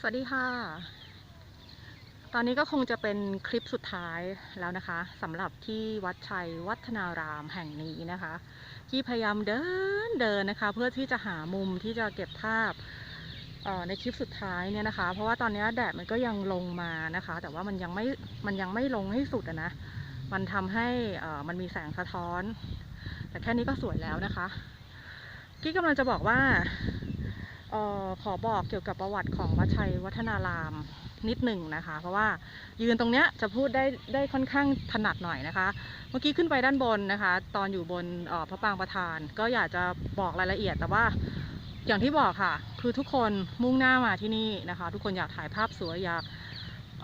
สวัสดีค่ะ ตอนนี้ก็คงจะเป็นคลิปสุดท้ายแล้วนะคะสำหรับที่วัดชัยวัฒนารามแห่งนี้นะคะ ที่พยายามเดินเดินนะคะ เพื่อที่จะหามุมที่จะเก็บภาพในคลิปสุดท้ายเนี่ยนะคะ เพราะว่าตอนนี้แดดมันก็ยังลงมานะคะ แต่ว่ามันยังไม่มันยังไม่ลงให้สุดนะ มันทำให้มันมีแสงสะท้อน แต่แค่นี้ก็สวยแล้วนะคะ กี้กำลังจะบอกว่า ออขอบอกเกี่ยวกับประวัติของวัดชัยวัฒนารามนิดหนึ่งนะคะ เพราะว่ายืนตรงเนี้ยจะพูดได้ได้ค่อนข้างถนัดหน่อยนะคะ เมื่อกี้ขึ้นไปด้านบนนะคะ ตอนอยู่บนออพระปางประธาน ก็อยากจะบอกรายละเอียดแต่ว่าอย่างที่บอกค่ะ คือทุกคนมุ่งหน้ามาที่นี่นะคะ ทุกคนอยากถ่ายภาพสวยอยาก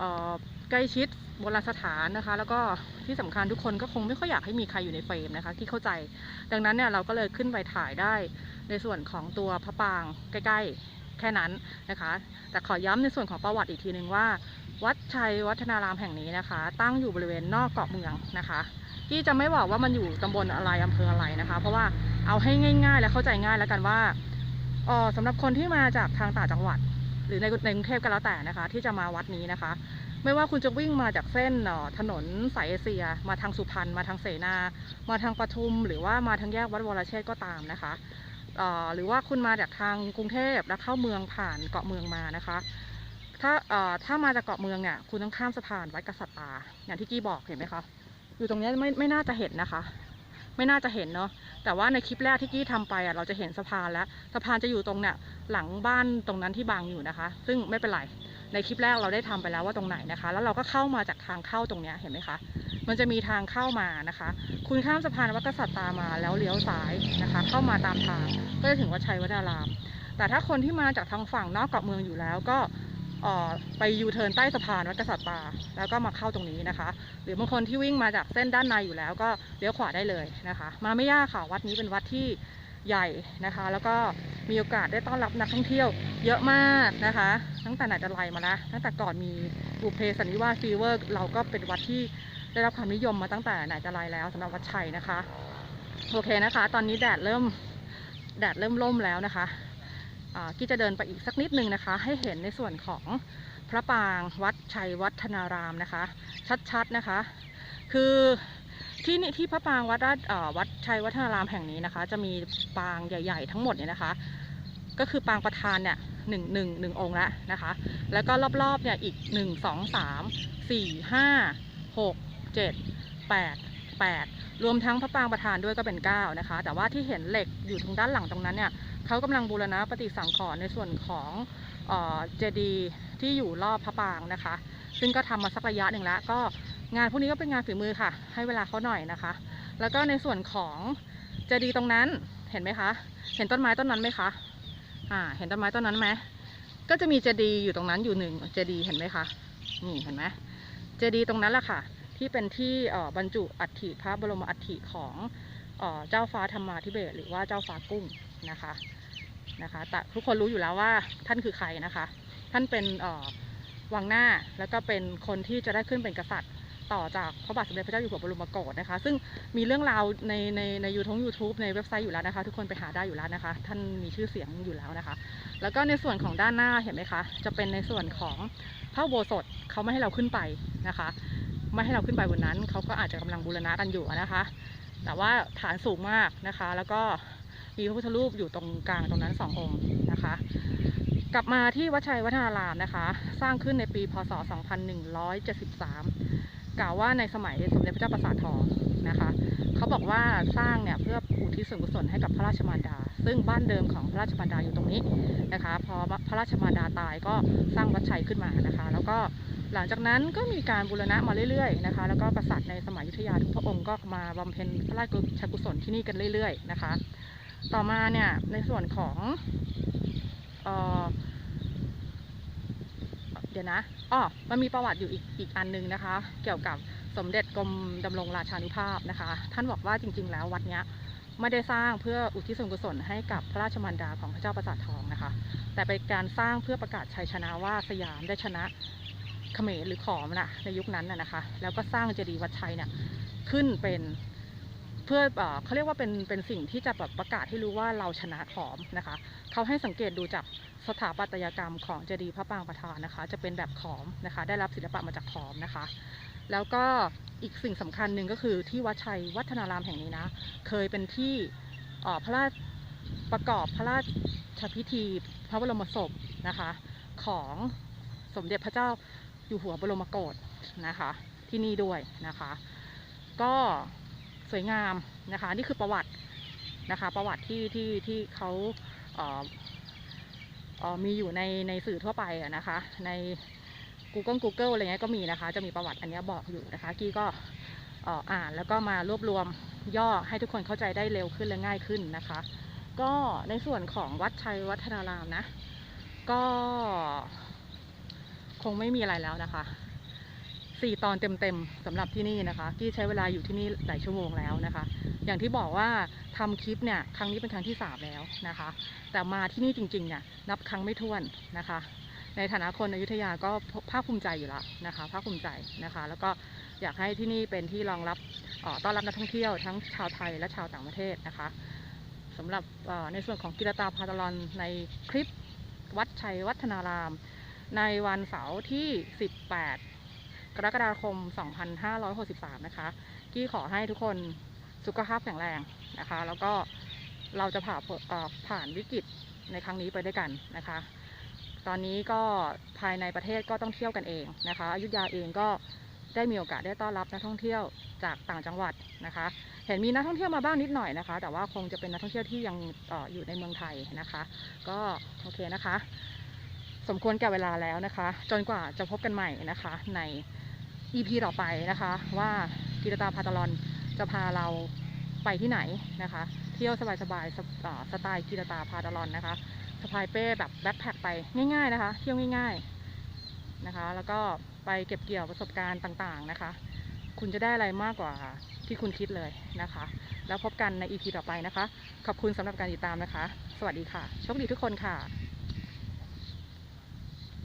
ออใกล้ชิด โบราณสถานนะคะ แล้วก็ที่สำคัญทุกคนก็คงไม่ค่อยอยากให้มีใครอยู่ในเฟรมนะคะ ที่เข้าใจ ดังนั้นเนี่ยเราก็เลยขึ้นไปถ่ายได้ในส่วนของตัวพระปางใกล้ ๆ แค่นั้นนะคะ แต่ขอย้ำในส่วนของประวัติอีกทีหนึ่งว่า วัดชัยวัฒนารามแห่งนี้นะคะ ตั้งอยู่บริเวณนอกเกาะเมืองนะคะที่จะไม่บอกว่ามันอยู่ตำบลอะไรอำเภออะไรนะคะ เพราะว่าเอาให้ง่าย ๆ และเข้าใจง่ายแล้วกันว่าออสำหรับคนที่มาจากทางต่างจังหวัด หรือในในกรุงเทพก็แล้วแต่นะคะ ที่จะมาวัดนี้นะคะ ไม่ว่าคุณจะวิ่งมาจากเส้นเอ่อถนนสายเอเชีย มาทางสุพรรณมาทางเสนา มาทางปทุม หรือว่ามาทางแยกวัดวรเชษก็ตามนะคะหรือว่าคุณมาจากทางกรุงเทพแล้วเข้าเมืองผ่านเกาะเมืองมานะคะ ถ้าถ้ามาจากเกาะเมืองเนี่ยคุณต้องข้ามสะพานวัดกษัตริย์ตาอย่างที่กี้บอกเห็นไหมคะอยู่ตรงนี้ไม่ไม่น่าจะเห็นนะคะ ไม่น่าจะเห็นเนาะแต่ว่าในคลิปแรกที่กี้ทำไปอะเราจะเห็นสะพานแล้วสะพานจะอยู่ตรงเนี่ยหลังบ้านตรงนั้นที่บางอยู่นะคะ ซึ่งไม่เป็นไร ในคลิปแรกเราได้ทำไปแล้วว่าตรงไหนนะคะ แล้วเราก็เข้ามาจากทางเข้าตรงนี้เห็นไหมคะ มันจะมีทางเข้ามานะคะ คุณข้ามสะพานวัดกษัตริย์ตามาแล้วเลี้ยวซ้ายนะคะ เข้ามาตามทางก็จะถึงวัดชัยวัฒนาราม แต่ถ้าคนที่มาจากทางฝั่งนอกเกาะเมืองอยู่แล้วก็ไปยูเทิร์นใต้สะพานวัดกษัตริย์ตาแล้วก็มาเข้าตรงนี้นะคะ หรือบางคนที่วิ่งมาจากเส้นด้านในอยู่แล้วก็เลี้ยวขวาได้เลยนะคะ มาไม่ยากค่ะวัดนี้เป็นวัดที่ ใหญ่นะคะ แล้วก็มีโอกาสได้ต้อนรับนักท่องเที่ยวเยอะมากนะคะ ตั้งแต่ไหนแต่ไรมาแล้วตั้งแต่ก่อนมีบุพเพสันนิวาสฟีเวอร์ เราก็เป็นวัดที่ได้รับความนิยมมาตั้งแต่ไหนแต่ไรแล้วสำหรับวัดชัยนะคะโอเคนะคะ ตอนนี้แดดเริ่มแดดเริ่มร่มแล้วนะคะกี้จะเดินไปอีกสักนิดนึงนะคะ ให้เห็นในส่วนของพระปรางวัดชัยวัฒนารามนะคะ ชัดๆนะคะ คือ ที่นี่ที่พระปรางวัดราชวัดชัยวัฒนารามแห่งนี้นะคะ จะมีปางใหญ่ ๆ ทั้งหมดเนี่ยนะคะ ก็คือปางประธานเนี่ยหนึ่งหนึ่งหนึ่งองค์ละนะคะ แล้วก็รอบๆเนี่ยอีกหนึ่งสองสามสี่ห้าหกเจ็ดแปดแปดรวมทั้งพระปางประธานด้วยก็เป็นเก้านะคะ แต่ว่าที่เห็นเหล็กอยู่ทางด้านหลังตรงนั้นเนี่ยเขากำลังบูรณะปฏิสังขรณ์ในส่วนของเจดีย์ที่อยู่รอบพระปางนะคะ ซึ่งก็ทำมาสักระยะหนึ่งแล้วก็ งานพวกนี้ก็เป็นงานฝีมือค่ะ ให้เวลาเขาหน่อยนะคะ แล้วก็ในส่วนของเจดีย์ตรงนั้นเห็นไหมคะ เห็นต้นไม้ต้นนั้นไหมคะอ่าเห็นต้นไม้ต้นนั้นไหมก็จะมีเจดีย์อยู่ตรงนั้นอยู่หนึ่งเจดีย์เห็นไหมคะนี่เห็นไหมเจดีย์ตรงนั้นแหละค่ะ ที่เป็นที่เอ่อบรรจุอัฐิพระบรมอัฐิของเอ่อเจ้าฟ้าธรรมาธิเบศหรือว่าเจ้าฟ้ากุ้งนะคะนะคะแต่ทุกคนรู้อยู่แล้วว่าท่านคือใครนะคะ ท่านเป็นเอ่อวังหน้าแล้วก็เป็นคนที่จะได้ขึ้นเป็นกษัตริย์ ต่อจากพระบาทสมเด็จพระเจ้าอยู่หัวบรมโกศนะคะ ซึ่งมีเรื่องราวในในในยูทูบยูทูบในเว็บไซต์อยู่แล้วนะคะ ทุกคนไปหาได้อยู่แล้วนะคะ ท่านมีชื่อเสียงอยู่แล้วนะคะ แล้วก็ในส่วนของด้านหน้าเห็นไหมคะ จะเป็นในส่วนของพระโบสถเขาไม่ให้เราขึ้นไปนะคะ ไม่ให้เราขึ้นไปบนนั้นเขาก็อาจจะกำลังบูรณะกันอยู่นะคะ แต่ว่าฐานสูงมากนะคะ แล้วก็มีพระพุทธรูปอยู่ตรงกลางตรงนั้นสององค์นะคะ กลับมาที่วัดชัยวัฒนารามนะคะ สร้างขึ้นในปีพศ 2173 กล่าวว่าในสมัยสมเด็จพระเจ้าประสาททองนะคะเขาบอกว่าสร้างเนี่ยเพื่ออุทิศส่วนกุศลให้กับพระราชมารดา ซึ่งบ้านเดิมของพระราชมารดาอยู่ตรงนี้นะคะพอพระราชมารดาตายก็สร้างวัดชัยขึ้นมานะคะ แล้วก็หลังจากนั้นก็มีการบูรณะมาเรื่อยๆนะคะ แล้วก็กษัตริย์ในสมัยยุทธยาทุกพระองค์ก็มาบำเพ็ญพระราชกุศลที่นี่กันเรื่อยๆนะคะ ต่อมาเนี่ยในส่วนของเออเดี๋ยวนะ อ๋อมันมีประวัติอยู่อีกอีกอันหนึงนะคะ เกี่ยวกับสมเด็จกรมดำรงราชานุภาพนะคะ ท่านบอกว่าจริง ๆ แล้ววัดเนี้ยไม่ได้สร้างเพื่ออุทิศส่วนกุศลให้กับพระราชมารดาของพระเจ้าประสาททองนะคะ แต่เป็นการสร้างเพื่อประกาศชัยชนะว่าสยามได้ชนะเขมรหรือขอมนะในยุคนั้นนะนะคะ แล้วก็สร้างเจดีย์วัดชัยเนี่ยขึ้นเป็น เพื่อเอเขาเรียกว่าเป็นเป็นสิ่งที่จะแบบประกาศให้รู้ว่าเราชนะขอมนะคะเขาให้สังเกตดูจากสถาปัตยกรรมของเจดีย์พระปางประธานนะคะ จะเป็นแบบขอมนะคะ ได้รับศิลปะมาจากขอมนะคะ แล้วก็อีกสิ่งสำคัญหนึ่งก็คือที่วัดชัยวัฒนารามแห่งนี้นะ เคยเป็นที่พระราชประกอบพระราชพิธีพระบรมศพนะคะ ของสมเด็จพระเจ้าอยู่หัวบรมโกศนะคะ ที่นี่ด้วยนะคะ ก็ สวยงามนะคะ นี่คือประวัตินะคะ ประวัติที่ที่ที่เขาเอ่อเอ่อมีอยู่ในในสื่อทั่วไปนะคะ ใน Google Google อะไรเงี้ยก็มีนะคะ จะมีประวัติอันนี้บอกอยู่นะคะ กี้ก็อ่ออ่านแล้วก็มารวบรวมย่อให้ทุกคนเข้าใจได้เร็วขึ้นและง่ายขึ้นนะคะ ก็ในส่วนของวัดชัยวัฒนารามนะ ก็คงไม่มีอะไรแล้วนะคะ สี่ตอนเต็มๆสำหรับที่นี่นะคะกี้ใช้เวลาอยู่ที่นี่หลายชั่วโมงแล้วนะคะ อย่างที่บอกว่าทำคลิปเนี่ยครั้งนี้เป็นครั้งที่สามแล้วนะคะ แต่มาที่นี่จริงๆเนี่ยนับครั้งไม่ถ้วนนะคะ ในฐานะคนอยุธยาก็ภาคภูมิใจอยู่แล้วนะคะภาคภูมิใจนะคะ แล้วก็อยากให้ที่นี่เป็นที่รองรับต้อนรับนักท่องเที่ยวทั้งชาวไทยและชาวต่างประเทศนะคะสำหรับในส่วนของกิรตาพาตลอนในคลิปวัดชัยวัฒนาราม ในวันเสาร์ที่ 18 กรกฎาคม 2563 นะคะ กี้ขอให้ทุกคนสุขภาพแข็งแรงนะคะ แล้วก็เราจะผ่าผ่านวิกฤตในครั้งนี้ไปด้วยกันนะคะ ตอนนี้ก็ภายในประเทศก็ต้องเที่ยวกันเองนะคะอยุธยาเองก็ได้มีโอกาสได้ต้อนรับนักท่องเที่ยวจากต่างจังหวัดนะคะ เห็นมีนักท่องเที่ยวมาบ้างนิดหน่อยนะคะ แต่ว่าคงจะเป็นนักท่องเที่ยวที่ยังออยู่ในเมืองไทยนะคะ ก็โอเคนะคะ สมควรแก่เวลาแล้วนะคะ จนกว่าจะพบกันใหม่นะคะใน EP ต่อไปนะคะ ว่ากิรตาพาตลอนจะพาเราไปที่ไหนนะคะ เที่ยวสบายๆสเอ่อสไตล์กิรตาพาตลอนนะคะสะพายเป้แบบแบ็คแพคไปง่าย ๆนะคะ เที่ยวง่ายๆนะคะ แล้วก็ไปเก็บเกี่ยวประสบการณ์ต่างๆนะคะ คุณจะได้อะไรมากกว่าที่คุณคิดเลยนะคะ แล้วพบกันใน EP ต่อไปนะคะ ขอบคุณสำหรับการติดตามนะคะ สวัสดีค่ะ โชคดีทุกคนค่ะ